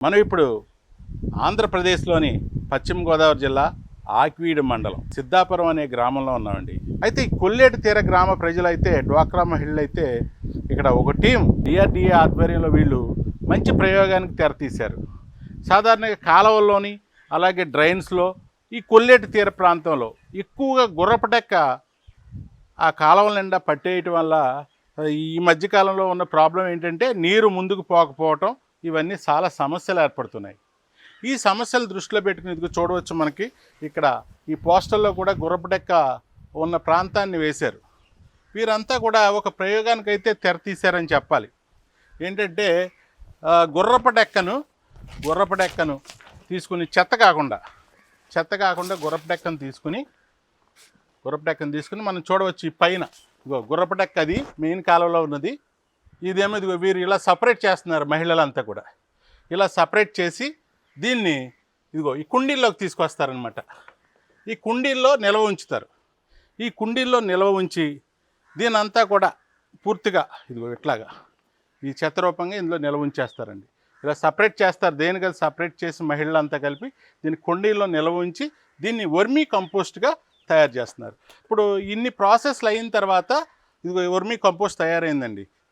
మనం ఇప్పుడు ఆంధ్రప్రదేశ్లోని పశ్చిమ గోదావరి జిల్లా ఆక్వీడు మండలం సిద్ధాపురం అనే గ్రామంలో ఉన్నామండి. అయితే ఈ కొల్లేటి తీర గ్రామ ప్రజలైతే డ్వాక్రా మహిళలు అయితే ఇక్కడ ఒక టీం డిఆర్డిఏ ఆధ్వర్యంలో వీళ్ళు మంచి ప్రయోగానికి తెరతీశారు సాధారణంగా కాలువల్లోని అలాగే డ్రైన్స్లో ఈ కొల్లేటి తీర ప్రాంతంలో ఎక్కువగా గుర్రపటెక్క ఆ కాలువల నిండా పట్టేయటం వల్ల ఈ మధ్యకాలంలో ఉన్న ప్రాబ్లం ఏంటంటే నీరు ముందుకు పోకపోవటం ఇవన్నీ చాలా సమస్యలు ఏర్పడుతున్నాయి. ఈ సమస్యలు దృష్టిలో పెట్టుకుని ఇదిగో చూడవచ్చు మనకి ఇక్కడ ఈ పోస్టల్లో కూడా గుర్రపడెక్క ఉన్న ప్రాంతాన్ని వేశారు. వీరంతా కూడా ఒక ప్రయోగానికైతే తెరతీశారని చెప్పాలి. ఏంటంటే ఆ, గుర్రపడెక్కను గుర్రపడెక్కను తీసుకుని చెత్త కాకుండా చెత్త కాకుండా గుర్రపడెక్కను తీసుకుని గుర్రపడెక్కను తీసుకుని మనం చూడవచ్చు ఈ పైన. ఇగో గుర్రపడెక్క అది మెయిన్ కాలంలో ఉన్నది. ఇదేమో ఇదిగో వీరు ఇలా సపరేట్ చేస్తున్నారు మహిళలంతా కూడా. ఇలా సపరేట్ చేసి దీన్ని ఇదిగో ఈ కుండీల్లోకి తీసుకొస్తారనమాట ఈ కుండీల్లో నిల్వ ఉంచుతారు. ఈ కుండీల్లో నిల్వ ఉంచి దీనంతా కూడా పూర్తిగా ఇదిగో ఇట్లాగా ఈ చెత్త రూపంగా ఇందులో నిల్వ ఉంచేస్తారండి. ఇలా సపరేట్ చేస్తారు. దేనికది సపరేట్ చేసి మహిళలంతా కలిపి దీన్ని కుండీల్లో నిల్వ ఉంచి దీన్ని వర్మీ కంపోస్ట్గా తయారు చేస్తున్నారు. ఇప్పుడు ఇన్ని ప్రాసెస్లు అయిన తర్వాత ఇదిగో వర్మీ కంపోస్ట్ తయారైందండి.